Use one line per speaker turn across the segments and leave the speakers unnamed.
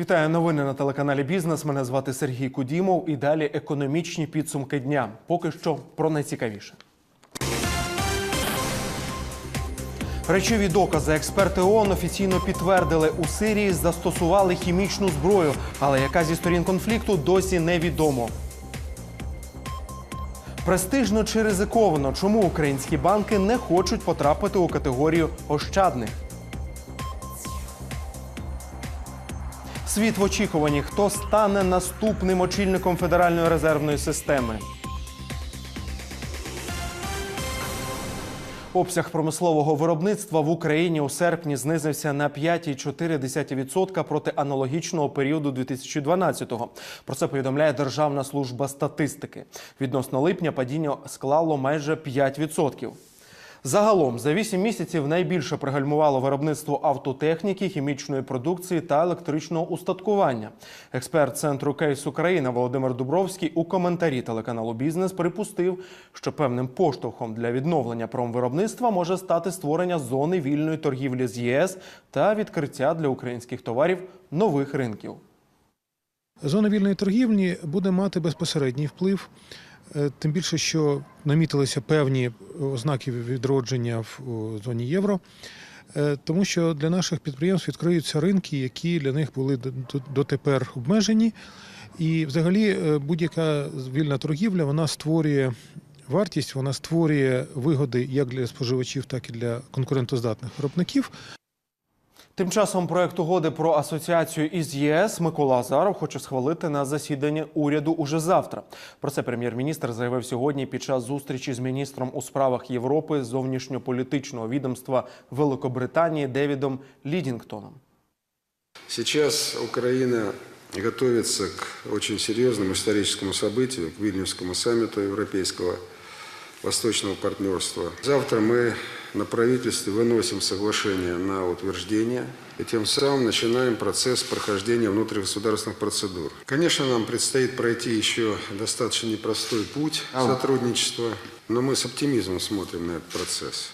Вітаю новини на телеканалі Бізнес. Мене звати Сергій Кудімов. І далі економічні підсумки дня. Поки що про найцікавіше. Речові докази експерти ООН офіційно підтвердили, у Сирії застосували хімічну зброю, але яка зі сторін конфлікту досі невідомо. Престижно чи ризиковано, чому українські банки не хочуть потрапити у категорію ощадних? Світ в очікуванні, хто стане наступним очільником Федеральної резервної системи. Обсяг промислового виробництва в Україні у серпні знизився на 5,4% проти аналогічного періоду 2012-го. Про це повідомляє Державна служба статистики. Відносно липня падіння склало майже 5%. Загалом за 8 місяців найбільше пригальмувало виробництво автотехніки, хімічної продукції та електричного устаткування. Експерт центру Кейс Україна Володимир Дубровський у коментарі телеканалу Бізнес припустив, що певним поштовхом для відновлення промвиробництва може стати створення зони вільної торгівлі з ЄС та відкриття для українських товарів нових ринків.
Зона вільної торгівлі буде мати безпосередній вплив, е, тим більше, що намітилися певні ознаки відродження в зоні євро, Е, тому що для наших підприємств відкриються ринки, які для них були дотепер обмежені. І взагалі е, будь-яка вільна торгівля вона створює вартість, вона створює вигоди як для споживачів, так і для конкурентоздатних виробників.
Тим часом проект угоди про асоціацію із ЄС Микола Азаров хоче схвалити на засіданні уряду уже завтра. Про це прем'єр-міністр заявив сьогодні під час зустрічі з міністром у справах Європи зовнішньополітичного відомства Великобританії Девідом Лідінгтоном.
Сейчас Украина готовится к очень серьезному историческому событию, к Вильнюсскому саммиту Европейского Восточного партнерства. Завтра мы на правительстве выносим соглашение на утверждение и тем самым начинаем процесс прохождения внутригосударственных процедур. Конечно, нам предстоит пройти еще достаточно непростой путь сотрудничества, но мы с оптимизмом смотрим на этот процесс.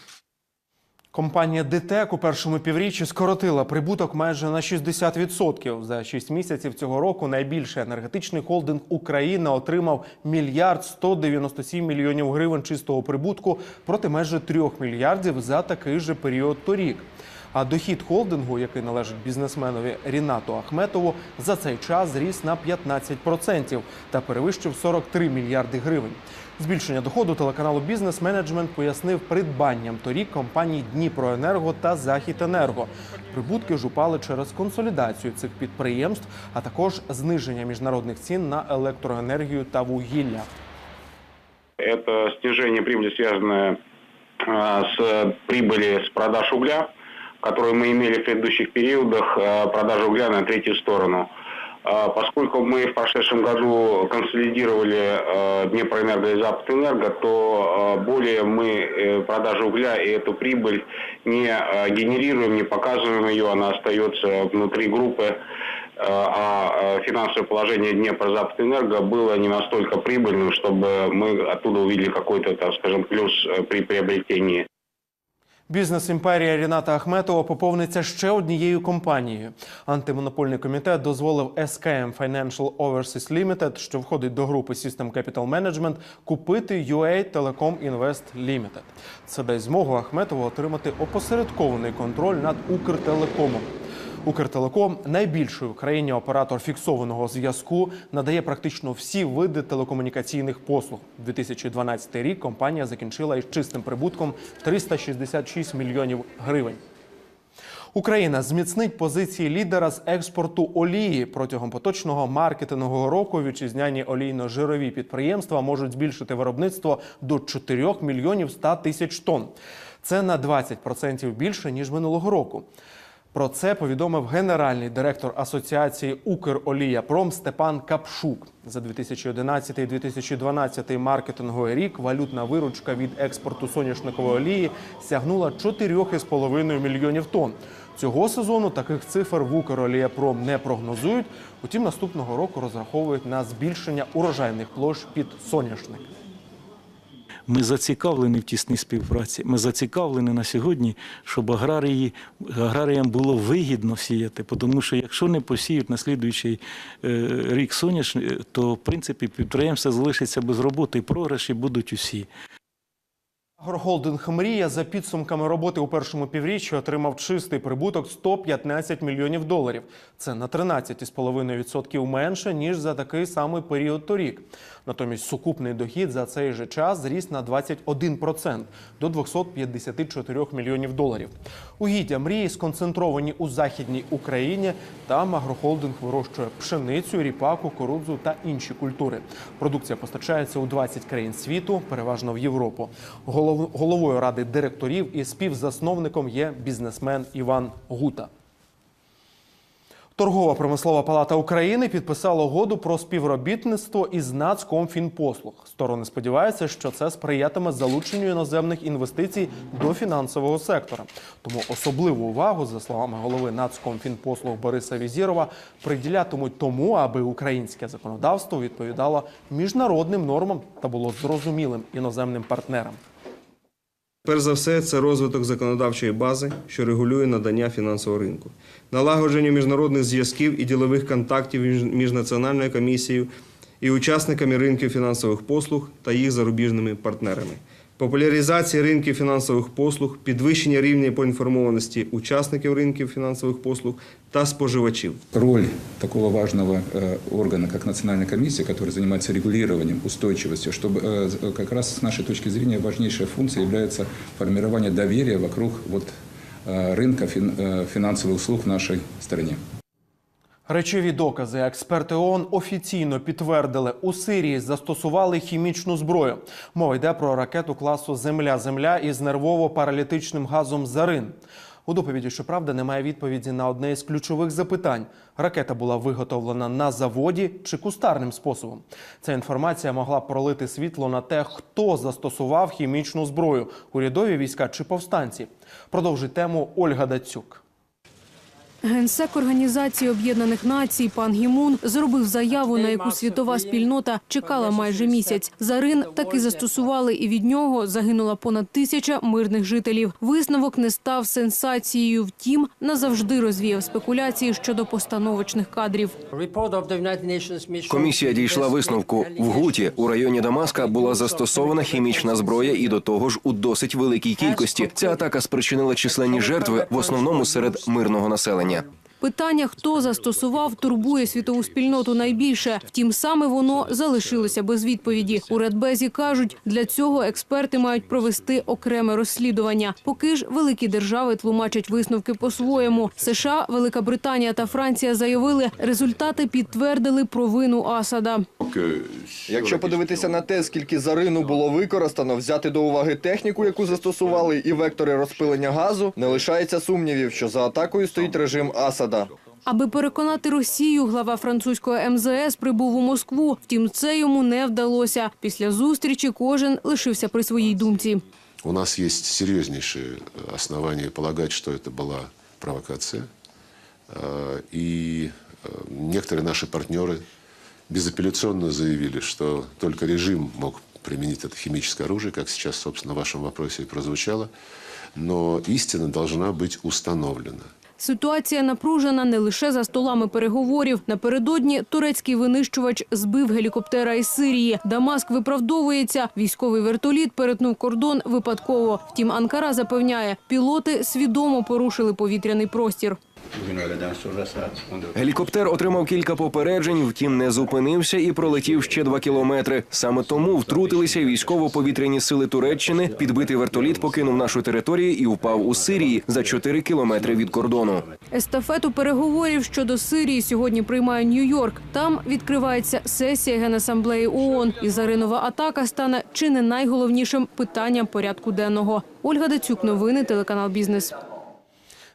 Компанія ДТЕК у першому півріччі скоротила прибуток майже на 60%. За 6 місяців цього року найбільший енергетичний холдинг Україна отримав мільярд 197 мільйонів гривень чистого прибутку проти майже 3 мільярдів за такий же період торік. А дохід холдингу, який належить бізнесменові Рінату Ахметову, за цей час зріс на 15% та перевищив 43 мільярди гривень. Збільшення доходу телеканалу Бізнес менеджмент пояснив придбанням торік компаній Дніпроенерго та Західенерго. Прибутки ж упали через консолідацію цих підприємств, а також зниження міжнародних цін на електроенергію та вугілля.
Это снижение прибыли, связанное э, с прибыли с продаж угля, которую мы имели в предыдущих периодах, э, продажа угля на третью сторону. Э, Поскольку мы в прошедшем году консолидировали э, Днепроэнерго и Западэнерго, то э, более мы э, продажу угля и эту прибыль не генерируем, не показываем ее, она остается внутри группы а финансовое положение Днепрозападэнерго было не настолько прибыльным, чтобы мы оттуда увидели какой-то, так скажем, плюс э, при приобретении.
Бізнес імперія Ріната Ахметова поповниться ще однією компанією. Антимонопольний комітет дозволив SKM Financial Overseas Limited, що входить до групи System Capital Management, купити UA Telecom Invest Limited. Це дасть змогу Ахметову отримати опосередкований контроль над Укртелекомом. Укртелеком найбільший в країні оператор фіксованого зв'язку надає практично всі види телекомунікаційних послуг. 2012 рік компанія закінчила із чистим прибутком 366 мільйонів гривень. Україна зміцнить позиції лідера з експорту олії протягом поточного маркетингового року. Вітчизняні олійно-жирові підприємства можуть збільшити виробництво до 4 мільйонів 100 тисяч тонн. Це на 20% більше ніж минулого року. Про це повідомив генеральний директор Асоціації Укроліяпром Степан Капшук. За 2011-2012 маркетинговий рік валютна виручка від експорту соняшникової олії сягнула 4,5 мільйонів тонн. Цього сезону таких цифр в Укроліяпром не прогнозують. Утім, наступного року розраховують на збільшення урожайних площ під соняшник.
Ми зацікавлені в тісній співпраці. Ми зацікавлені на сьогодні, щоб аграрії, аграріям було вигідно сіяти, тому що якщо не посіють на слідуючий е, рік соняшник, то в принципі підприємство залишиться без роботи і програші будуть усі.
Агрохолдинг Мрія за підсумками роботи у першому півріччі отримав чистий прибуток 115 мільйонів доларів. Це на 13,5% менше ніж за такий самий період торік. Натомість сукупний дохід за цей же час зріс на 21% до 254 мільйонів доларів. Угіддя мрії сконцентровані у західній Україні. Там агрохолдинг вирощує пшеницю, ріпак, кукурудзу та інші культури. Продукція постачається у 20 країн світу, переважно в Європу. Голов- Головою ради директорів і співзасновником є бізнесмен Іван Гута. Торгова промислова палата України підписала угоду про співробітництво із Нацкомфінпослуг. Сторони сподіваються, що це сприятиме залученню іноземних інвестицій до фінансового сектора. Тому особливу увагу, за словами голови Нацкомфінпослуг Бориса Візірова, приділятимуть тому, аби українське законодавство відповідало міжнародним нормам та було зрозумілим іноземним партнерам.
Перш за все, це розвиток законодавчої бази, що регулює надання фінансового ринку, налагодження міжнародних зв'язків і ділових контактів між, Національною комісією і учасниками ринків фінансових послуг та їх зарубіжними партнерами, популяризація ринків фінансових послуг, підвищення рівня поінформованості учасників ринків фінансових послуг та споживачів.
роль такого важного э, органа, как Национальная комиссия, которая занимается регулированием, устойчивостью, чтобы э, з- как раз с нашей точки зрения важнейшая функция является формирование доверия вокруг вот, э, рынка фин- э, финансовых услуг в нашей стране.
Речові докази експерти ООН офіційно підтвердили, у Сирії застосували хімічну зброю. Мова йде про ракету класу Земля-Земля із нервово-паралітичним газом Зарин. У доповіді, щоправда, немає відповіді на одне із ключових запитань: ракета була виготовлена на заводі чи кустарним способом. Ця інформація могла пролити світло на те, хто застосував хімічну зброю урядові війська чи повстанці. Продовжить тему Ольга Дацюк.
Генсек Організації Об'єднаних Націй пан Гімун зробив заяву, на яку світова спільнота чекала майже місяць. Зарин таки застосували, і від нього загинула понад тисяча мирних жителів. Висновок не став сенсацією. Втім, назавжди розвіяв спекуляції щодо постановочних кадрів.
Комісія дійшла висновку. В Гуті у районі Дамаска була застосована хімічна зброя і до того ж у досить великій кількості. Ця атака спричинила численні жертви, в основному серед мирного населення. Нет.
Питання, хто застосував, турбує світову спільноту найбільше. Втім, саме воно залишилося без відповіді. У Радбезі кажуть, для цього експерти мають провести окреме розслідування. Поки ж великі держави тлумачать висновки по-своєму. США, Велика Британія та Франція заявили, результати підтвердили провину Асада.
Якщо подивитися на те, скільки зарину було використано, взяти до уваги техніку, яку застосували, і вектори розпилення газу, не лишається сумнівів, що за атакою стоїть режим Асада
Аби переконати Росію, глава французького МЗС прибув у Москву. Втім, це йому не вдалося. Після зустрічі кожен лишився при своїй думці.
У нас есть серьезнейшие э, основания полагать, что это была провокация. Э, И э, некоторые наши партнеры безапелляционно заявили, что только режим мог применить это химическое оружие, как сейчас, собственно, в вашем вопросе и прозвучало. Но истина должна быть установлена.
Ситуація напружена не лише за столами переговорів. Напередодні турецький винищувач збив гелікоптера із Сирії. Дамаск виправдовується. Військовий вертоліт перетнув кордон випадково. Втім, Анкара запевняє, пілоти свідомо порушили повітряний простір.
Гелікоптер отримав кілька попереджень, втім не зупинився і пролетів ще два кілометри. Саме тому втрутилися військово-повітряні сили Туреччини. Підбитий вертоліт покинув нашу територію і впав у Сирії за 4 кілометри від кордону.
Естафету переговорів щодо Сирії сьогодні приймає Нью-Йорк. Там відкривається сесія Генасамблеї ООН. І заринова атака стане чи не найголовнішим питанням порядку денного. Ольга Дацюк, новини, телеканал Бізнес.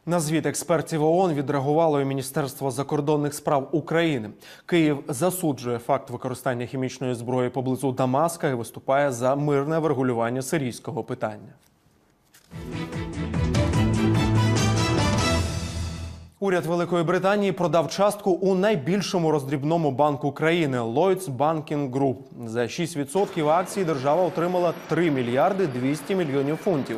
На звіт експертів ООН відреагувало і Міністерство закордонних справ України. Київ засуджує факт використання хімічної зброї поблизу Дамаска і виступає за мирне врегулювання сирійського питання. Уряд Великої Британії продав частку у найбільшому роздрібному банку країни Lloyds Banking Group. За 6% акцій держава отримала 3 мільярди 200 мільйонів фунтів.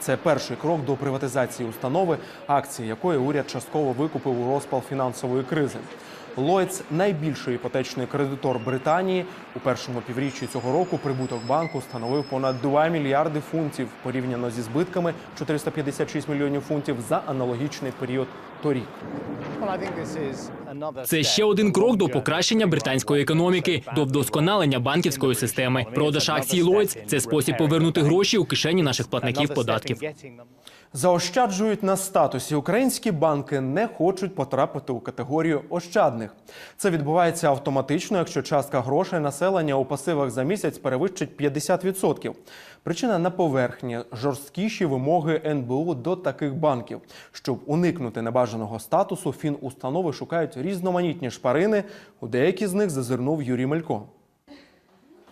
Це перший крок до приватизації установи, акції якої уряд частково викупив у розпал фінансової кризи. Лойц – найбільший іпотечний кредитор Британії. У першому півріччі цього року прибуток банку становив понад 2 мільярди фунтів порівняно зі збитками 456 мільйонів фунтів за аналогічний період торік.
Це ще один крок до покращення британської економіки, до вдосконалення банківської системи. Продаж акцій Lloyds – це спосіб повернути гроші у кишені наших платників податків.
Заощаджують на статусі. Українські банки не хочуть потрапити у категорію ощадних. Це відбувається автоматично, якщо частка грошей населення у пасивах за місяць перевищить 50%. Причина на поверхні жорсткіші вимоги НБУ до таких банків. Щоб уникнути небажаного статусу, фінустанови шукають різноманітні шпарини. У деякі з них зазирнув Юрій Мелько.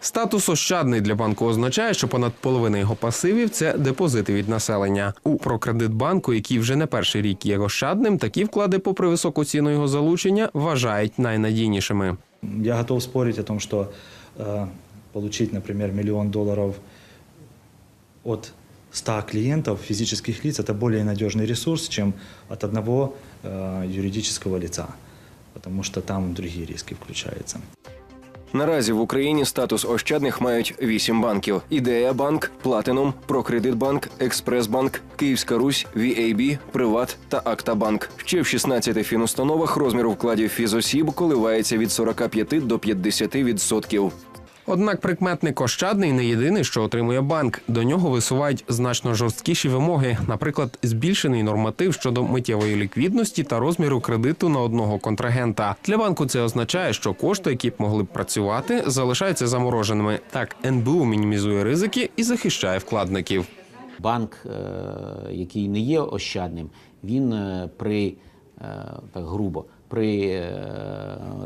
Статус ощадний для банку означає, що понад половина його пасивів це депозити від населення. У Прокредитбанку, який вже не перший рік є ощадним, такі вклади, попри високу ціну його залучення, вважають найнадійнішими.
Я готов спорить о том, что э, получить, например, миллион долларов от 100 клиентов, физических лиц, это более надежный ресурс, чем от одного э, юридического лица, потому что там другие риски включаются.
Наразі в Україні статус ощадних мають вісім банків: Ідея Банк, Платинум, Прокредитбанк, Експресбанк, Київська Русь, VAB, Приват та Актабанк. Ще в 16 фінустановах розмір вкладів фізосіб коливається від 45 до 50 відсотків.
Однак прикметник ощадний не єдиний, що отримує банк. До нього висувають значно жорсткіші вимоги, наприклад, збільшений норматив щодо миттєвої ліквідності та розміру кредиту на одного контрагента. Для банку це означає, що кошти, які б могли б працювати, залишаються замороженими. Так НБУ мінімізує ризики і захищає вкладників.
Банк, е, який не є ощадним, він е, при е, так грубо при е,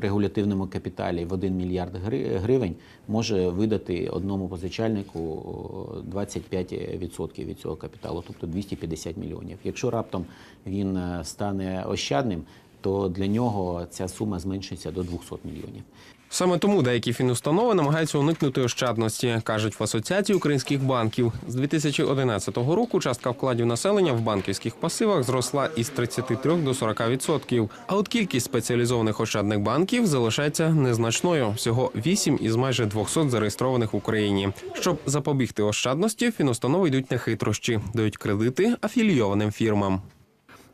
регулятивному капіталі в 1 мільярд гривень може видати одному позичальнику 25% від цього капіталу, тобто 250 мільйонів. Якщо раптом він е, стане ощадним, то для нього ця сума зменшиться до 200 мільйонів.
Саме тому деякі фінустанови намагаються уникнути ощадності, кажуть в Асоціації українських банків. З 2011 року частка вкладів населення в банківських пасивах зросла із 33 до 40 відсотків. А от кількість спеціалізованих ощадних банків залишається незначною всього 8 із майже 200 зареєстрованих в Україні. Щоб запобігти ощадності, фінустанови йдуть на хитрощі, дають кредити афілійованим фірмам.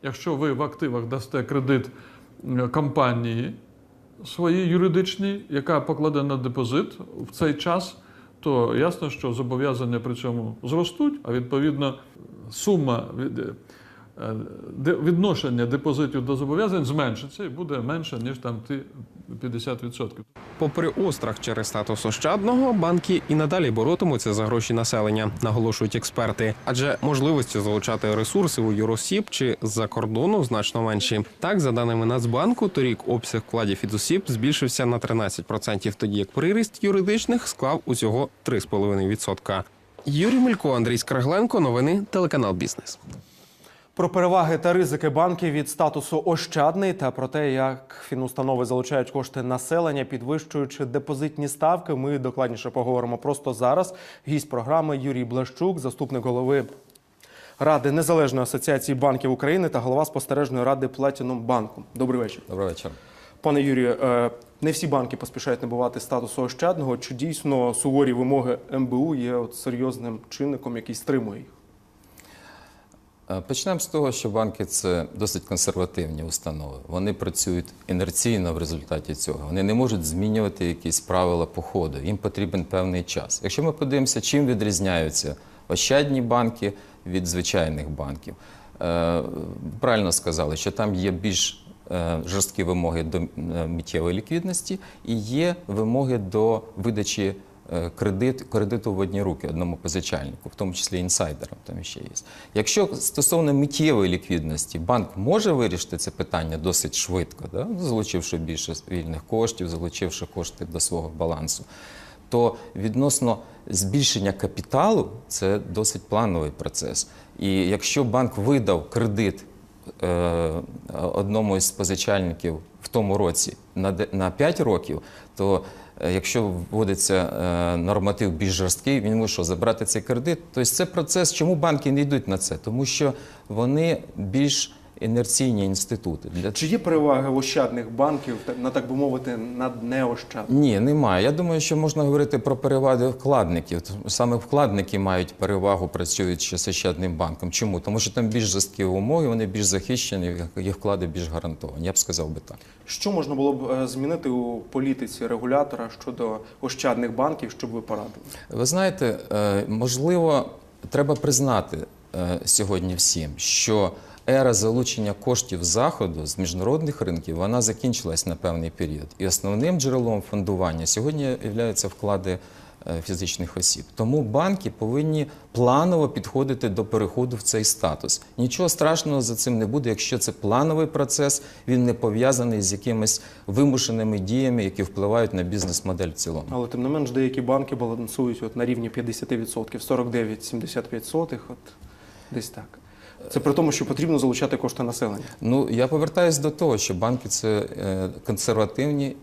Якщо ви в активах дасте кредит компанії своїй юридичній, яка покладе на депозит. В цей час, то ясно, що зобов'язання при цьому зростуть, а відповідно сума від, відношення депозитів до зобов'язань зменшиться і буде менше, ніж там ті 50%.
Попри острах через статус ощадного, банки і надалі боротимуться за гроші населення, наголошують експерти. Адже можливості залучати ресурси у юросіб чи з-за кордону значно менші. Так, за даними Нацбанку, торік обсяг вкладів від осіб збільшився на 13%, тоді як приріст юридичних склав усього 3,5%. Юрій Мелько, Андрій Скрагленко. Новини телеканал Бізнес.
Про переваги та ризики банків від статусу ощадний та про те, як фінустанови залучають кошти населення, підвищуючи депозитні ставки. Ми докладніше поговоримо просто зараз. Гість програми Юрій Блащук, заступник голови Ради Незалежної асоціації банків України та голова спостережної ради Платінум банку. Добрий вечір.
Добрий вечір.
Пане Юрію, е, не всі банки поспішають набувати статусу ощадного. Чи дійсно суворі вимоги МБУ є от серйозним чинником, який стримує їх?
Е, Почнемо з того, що банки це досить консервативні установи. Вони працюють інерційно в результаті цього. Вони не можуть змінювати якісь правила походу. Їм потрібен певний час. Якщо ми подивимося, чим відрізняються ощадні банки від звичайних банків, Е, правильно сказали, що там є більш е, жорсткі вимоги до миттєвої ліквідності і є вимоги до видачі кредит, кредиту в одні руки одному позичальнику, в тому числі інсайдерам там ще є. Якщо стосовно миттєвої ліквідності, банк може вирішити це питання досить швидко, да? залучивши більше вільних коштів, залучивши кошти до свого балансу, то відносно збільшення капіталу це досить плановий процес. І якщо банк видав кредит е, одному із позичальників в тому році на, де- на 5 років, то е, якщо вводиться е, норматив більш жорсткий, він може забрати цей кредит. Тобто це процес. Чому банки не йдуть на це? Тому що вони більш інерційні інститути. Для
Чи є переваги ощадних банків, на так би мовити, над неощадними?
ні, немає. Я думаю, що можна говорити про переваги вкладників. Саме вкладники мають перевагу працюючи з Ощадним банком. Чому? Тому що там більш жорсткі умови, вони більш захищені, їх вклади більш гарантовані. Я б сказав би так.
Що можна було б е, змінити у політиці регулятора щодо ощадних банків, щоб ви порадили?
Ви знаєте, е, можливо, треба признати е, сьогодні всім, що ера залучення коштів заходу з міжнародних ринків вона закінчилась на певний період. І основним джерелом фондування сьогодні являються вклади е, фізичних осіб. Тому банки повинні планово підходити до переходу в цей статус. Нічого страшного за цим не буде, якщо це плановий процес, він не пов'язаний з якимись вимушеними діями, які впливають на бізнес-модель в цілому.
Але тим не менш деякі банки балансують от на рівні 50%, 49,75, от десь так. Це при тому, що потрібно залучати кошти населення.
Ну, я повертаюсь до того, що банки це е, консервативні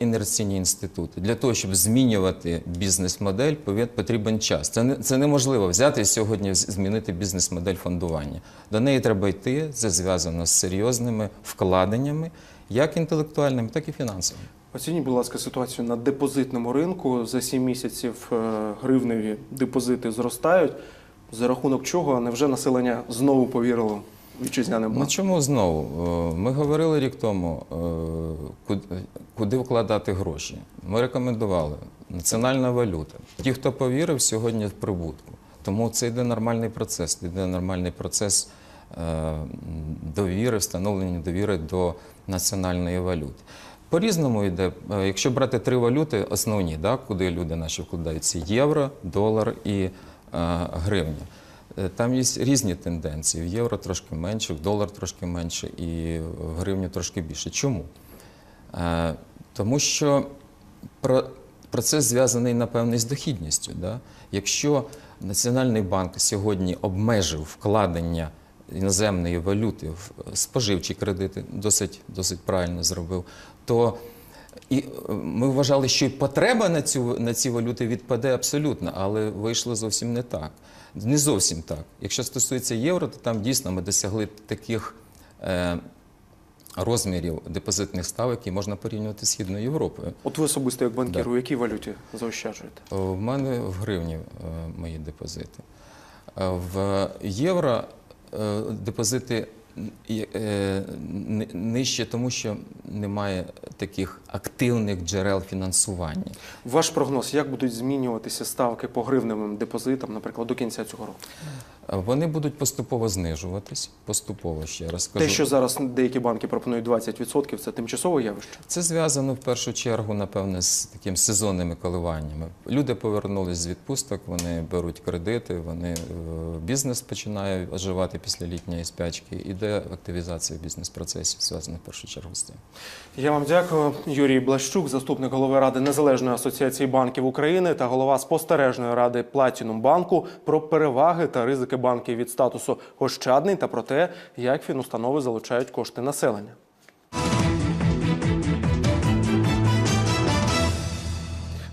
інерційні інститути. Для того, щоб змінювати бізнес-модель, потрібен час. Це, не, це неможливо взяти і сьогодні змінити бізнес-модель фондування. До неї треба йти, це зв'язано з серйозними вкладеннями, як інтелектуальними, так і фінансовими.
Оцініть, будь ласка, ситуацію на депозитному ринку. За 7 місяців е, гривневі депозити зростають. За рахунок чого невже населення знову повірило вітчизняним
Ну чому знову? Е, Ми говорили рік тому, е, куди вкладати гроші. Ми рекомендували національна валюта. Ті, хто повірив, сьогодні в прибутку. Тому це йде нормальний процес. Йде нормальний процес е, довіри, встановлення довіри до національної валюти. По-різному йде, якщо брати три валюти, основні, да, куди люди наші вкладаються: євро, долар і гривня. Е, Там є різні тенденції. В євро трошки менше, в долар трошки менше і в гривню трошки більше. Чому? Е, Тому що процес зв'язаний, напевне, з дохідністю. Да? Якщо Національний банк сьогодні обмежив вкладення іноземної валюти в споживчі кредити, досить, досить правильно зробив, то і е, ми вважали, що і потреба на цю на ці валюти відпаде абсолютно, але вийшло зовсім не так. Не зовсім так. Якщо стосується євро, то там дійсно ми досягли таких е, розмірів депозитних ставок, які можна порівнювати з Східною Європою.
От ви особисто як банкір,
Да.
у якій валюті заощаджуєте?
В мене в гривні е, мої депозити. Е, В євро е, депозити е, нижче, тому що немає таких активних джерел фінансування.
Ваш прогноз, як будуть змінюватися ставки по гривневим депозитам, наприклад, до кінця цього року?
Вони будуть поступово знижуватись, поступово ще раз скажу.
Те, що зараз деякі банки пропонують 20%, це тимчасове явище.
Це зв'язано в першу чергу, напевне, з такими сезонними коливаннями. Люди повернулись з відпусток, вони беруть кредити, вони е, бізнес починає оживати після літньої спячки. Іде активізація бізнес-процесів, зв'язана в першу чергу з тим.
Я вам дякую. Юрій Блащук, заступник голови ради Незалежної асоціації банків України та голова спостережної ради Платінум банку про переваги та ризики банків від статусу ощадний та про те, як фінустанови залучають кошти населення.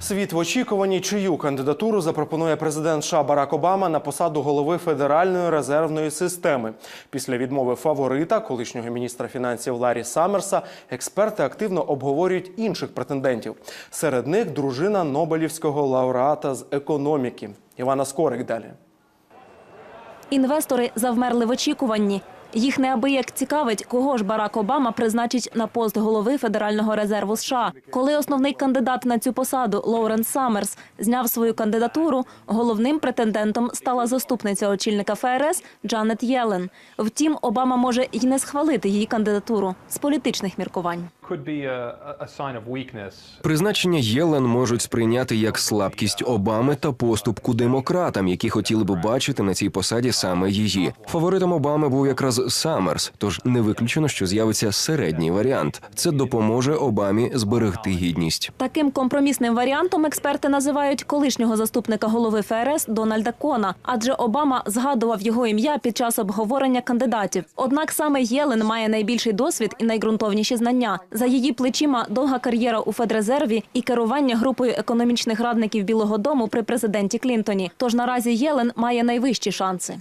Світ в очікуванні, чию кандидатуру запропонує президент США Барак Обама на посаду голови Федеральної резервної системи. Після відмови фаворита, колишнього міністра фінансів Ларі Саммерса, експерти активно обговорюють інших претендентів. Серед них дружина Нобелівського лауреата з економіки Івана Скорик. Далі.
Інвестори завмерли в очікуванні. Їх неабияк цікавить, кого ж Барак Обама призначить на пост голови Федерального резерву США. Коли основний кандидат на цю посаду Лоуренс Саммерс зняв свою кандидатуру, головним претендентом стала заступниця очільника ФРС Джанет Єлен. Втім, Обама може й не схвалити її кандидатуру з політичних міркувань.
Призначення Єлен можуть сприйняти як слабкість Обами та поступку демократам, які хотіли б бачити на цій посаді саме її. Фаворитом Обами був якраз з Саммерс, тож не виключено, що з'явиться середній варіант. Це допоможе Обамі зберегти гідність.
Таким компромісним варіантом експерти називають колишнього заступника голови ФРС Дональда Кона, адже Обама згадував його ім'я під час обговорення кандидатів. Однак саме Єлен має найбільший досвід і найґрунтовніші знання. За її плечима довга кар'єра у Федрезерві і керування групою економічних радників Білого Дому при президенті Клінтоні. Тож наразі Єлен має найвищі шанси.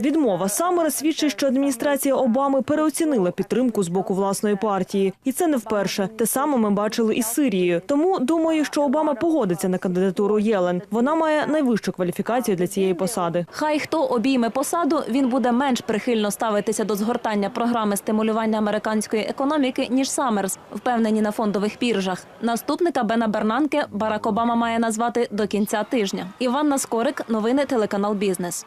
Відмова Саммера свідчить, що адміністрація Обами переоцінила підтримку з боку власної партії, і це не вперше. Те саме ми бачили із Сирією. Тому думаю, що Обама погодиться на кандидатуру Єлен. Вона має найвищу кваліфікацію для цієї посади.
Хай хто обійме посаду, він буде менш прихильно ставитися до згортання програми стимулювання американської економіки ніж Саммерс, впевнені на фондових біржах. Наступника Бена Бернанке Барак Обама має назвати до кінця тижня. Іванна Скорик, новини телеканал Бізнес.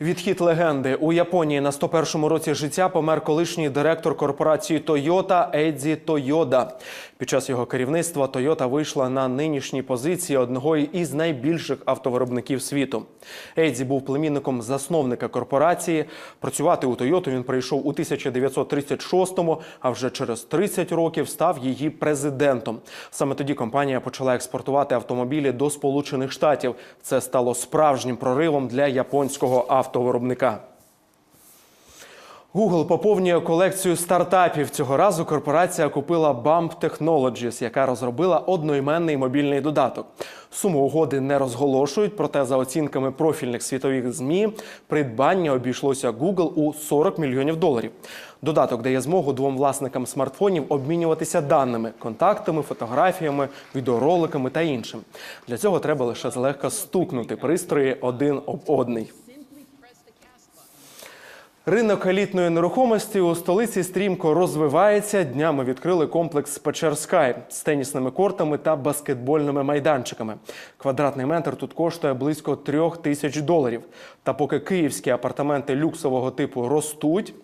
Відхід легенди у Японії на 101-му році життя помер колишній директор корпорації Toyota Едзі Тойода. Під час його керівництва Toyota вийшла на нинішні позиції одного із найбільших автовиробників світу. Едзі був племінником засновника корпорації. Працювати у Toyota він прийшов у 1936-му, а вже через 30 років став її президентом. Саме тоді компанія почала експортувати автомобілі до Сполучених Штатів. Це стало справжнім проривом для японського автовиробника. Google поповнює колекцію стартапів. Цього разу корпорація купила Bump Technologies, яка розробила одноіменний мобільний додаток. Суму угоди не розголошують, проте за оцінками профільних світових змі придбання обійшлося Google у 40 мільйонів доларів. Додаток дає змогу двом власникам смартфонів обмінюватися даними, контактами, фотографіями, відеороликами та іншим. Для цього треба лише злегка стукнути пристрої один об одний. Ринок елітної нерухомості у столиці стрімко розвивається. Днями відкрили комплекс Печер з тенісними кортами та баскетбольними майданчиками. Квадратний метр тут коштує близько трьох тисяч доларів. Та поки київські апартаменти люксового типу ростуть.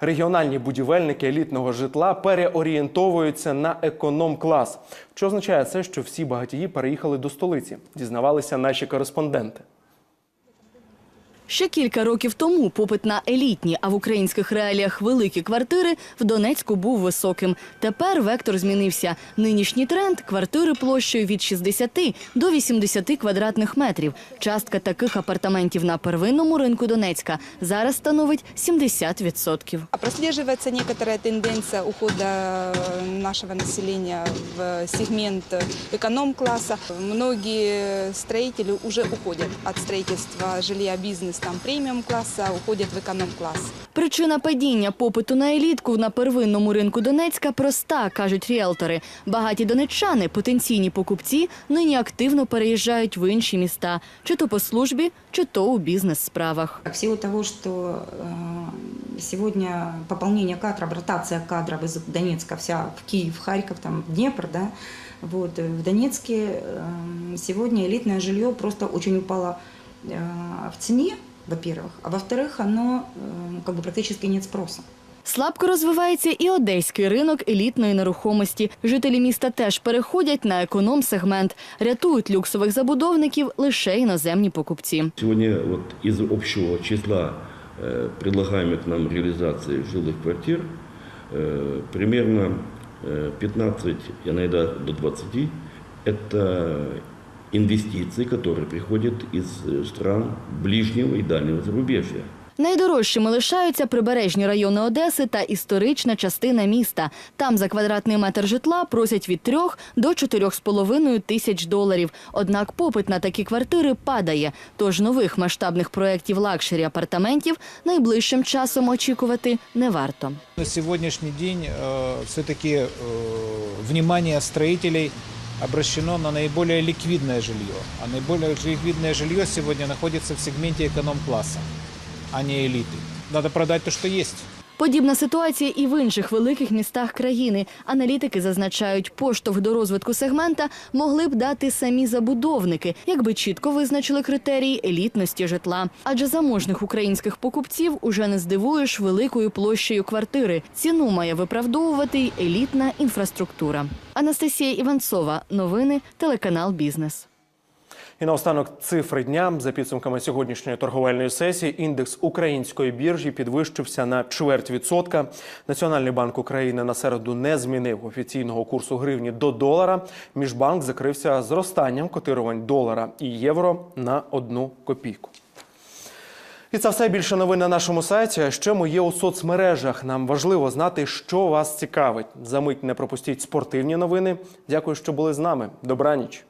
Регіональні будівельники елітного житла переорієнтовуються на економ-клас. Що означає це, що всі багатії переїхали до столиці? Дізнавалися наші кореспонденти.
Ще кілька років тому попит на елітні, а в українських реаліях великі квартири в Донецьку був високим. Тепер вектор змінився. Нинішній тренд квартири площею від 60 до 80 квадратних метрів. Частка таких апартаментів на первинному ринку Донецька зараз становить 70%.
А Прослеживается некоторая тенденция ухода э, нашего населения в сегмент эконом-класса. Многие строители уже уходят от строительства жилья бизнес там премиум-класса, уходят в эконом-класс.
Причина падіння попиту на елітку на первинному ринку Донецька проста, кажуть ріелтори. Багаті донеччани, потенційні покупці, нині активно переїжджають в інші міста, чи то по службі, чи то у бізнес-справах.
В силу того, что э, сегодня пополнение кадров, ротация кадров из Донецка вся в Киев, Харьков, там, Днепр, да, вот, э, в Донецке э, сегодня элитное жилье просто очень упало э, в цене, во-первых, а во-вторых, оно э, как бы практически нет спроса.
Слабко розвивається і одеський ринок елітної нерухомості. Жителі міста теж переходять на економ-сегмент, рятують люксових забудовників лише іноземні покупці.
Сегодня вот из общего числа э, предлагаемых нам реализации жилых квартир э, примерно э, 15, иногда до 20 это инвестиции, которые приходят из э, стран ближнего и дальнего зарубежья.
Найдорожчими лишаються прибережні райони Одеси та історична частина міста. Там за квадратний метр житла просять від 3 до 4,5 тисяч доларів. Однак попит на такі квартири падає. Тож нових масштабних проєктів лакшері апартаментів найближчим часом очікувати не варто.
На сегодняшний день э, все-таки э, внимание строителей обращено на наиболее ликвидное жилье. А наиболее ликвидное жилье сегодня находится в сегменте эконом-класса, а не элиты. Надо продать то, что есть.
Подібна ситуація і в інших великих містах країни. Аналітики зазначають, поштовх до розвитку сегмента могли б дати самі забудовники, якби чітко визначили критерії елітності житла. Адже заможних українських покупців уже не здивуєш великою площею квартири. Ціну має виправдовувати й елітна інфраструктура. Анастасія Іванцова, новини, телеканал Бізнес.
І наостанок цифри дня за підсумками сьогоднішньої торговельної сесії індекс української біржі підвищився на чверть відсотка. Національний банк України на середу не змінив офіційного курсу гривні до долара. Міжбанк закрився зростанням котирувань долара і євро на одну копійку. І це все більше новин на нашому сайті. Ще ми є у соцмережах. Нам важливо знати, що вас цікавить. Замить не пропустіть спортивні новини. Дякую, що були з нами. Добраніч.